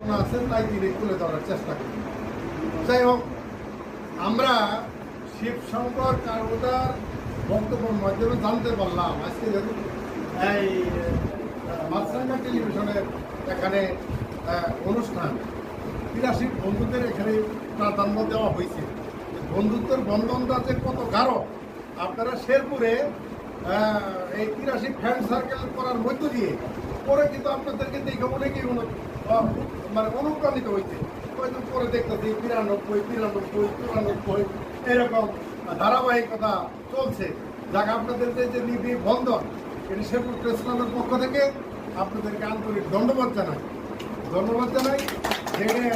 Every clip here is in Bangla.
ঘটনা আছে তাই তিনি তুলে ধরার চেষ্টা করি যাই হোক আমরা শিবশঙ্কর কারুদার বক্তব্যের মাধ্যমে জানতে পারলাম আজকে যেহেতু এই মাছরাঙ্গা টেলিভিশনের এখানে অনুষ্ঠান ক্রীড়াশিক বন্ধুদের এখানে প্রাধান্য দেওয়া হয়েছে। বন্ধুত্বের বন্ধনটা যে কত গাঢ় আপনারা শেরপুরে এই ক্রীড়াশিক ফ্যান সার্কেল করার মধ্য দিয়ে পরে কিন্তু আপনাদেরকে দেখে অনু- আহ, মানে অনুপ্রাণিত হইতে। হয়তো পরে দেখতেছি বিরানব্বই তিরানব্বই, চুরানব্বই, এরকম ধারাবাহিকতা চলছে। যাক, আপনাদের যে নিবিড় বন্ধন, এটি শেরপুর প্রেস পক্ষ থেকে আপনাদেরকে আন্তরিক ধন্যবাদ জানাই। ধন্যবাদ জানাই যেখানে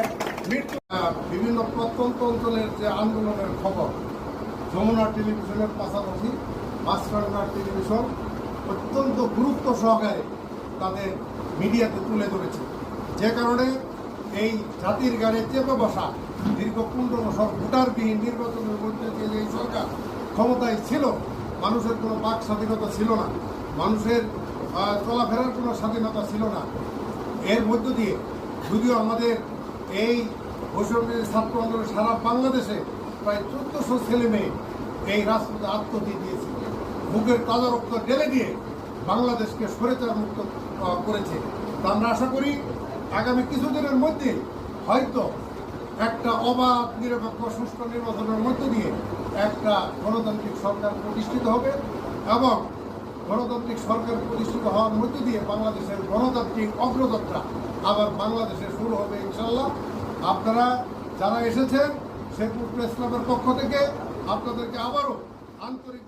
মৃত্যু বিভিন্ন প্রত্যন্ত অঞ্চলের যে আন্দোলনের খবর। যমুনা টেলিভিশনের পাশাপাশি মাছরাঙ্গা টেলিভিশন অত্যন্ত গুরুত্ব সহকারে তাদের মিডিয়াতে তুলে ধরেছে। যে কারণে এই জাতির গানে চেপে বসা দীর্ঘ পনেরো বছর ভোটারবিহীন নির্বাচনের মধ্যে যে এই সরকার ক্ষমতায় ছিল, মানুষের কোনো বাক স্বাধীনতা ছিল না, মানুষের চলাফেরার কোনো স্বাধীনতা ছিল না। এর মধ্য দিয়ে যদিও আমাদের এই বৈষম্যের ছাত্র আন্দোলন সারা বাংলাদেশে প্রায় চোদ্দশো ছেলে মেয়ে এই রাজপথে আত্মহত্যা দিয়েছে। বুকের তাজা রক্ত ঢেলে দিয়ে বাংলাদেশকে সরেচার মুক্ত করেছে। তা আমরা আশা করি আগামী কিছুদিনের মধ্যে হয়তো একটা অবাধ, নিরপেক্ষ, সুষ্ঠু নির্বাচনের মধ্য দিয়ে একটা গণতান্ত্রিক সরকার প্রতিষ্ঠিত হবে এবং গণতান্ত্রিক সরকার প্রতিষ্ঠিত হওয়ার মধ্য দিয়ে বাংলাদেশের গণতান্ত্রিক অগ্রযাত্রা আবার বাংলাদেশে শুরু হবে ইনশাল্লাহ আপনারা যারা এসেছেন, শেরপুর প্রেস ক্লাবের পক্ষ থেকে আপনাদেরকে আবারও আন্তরিক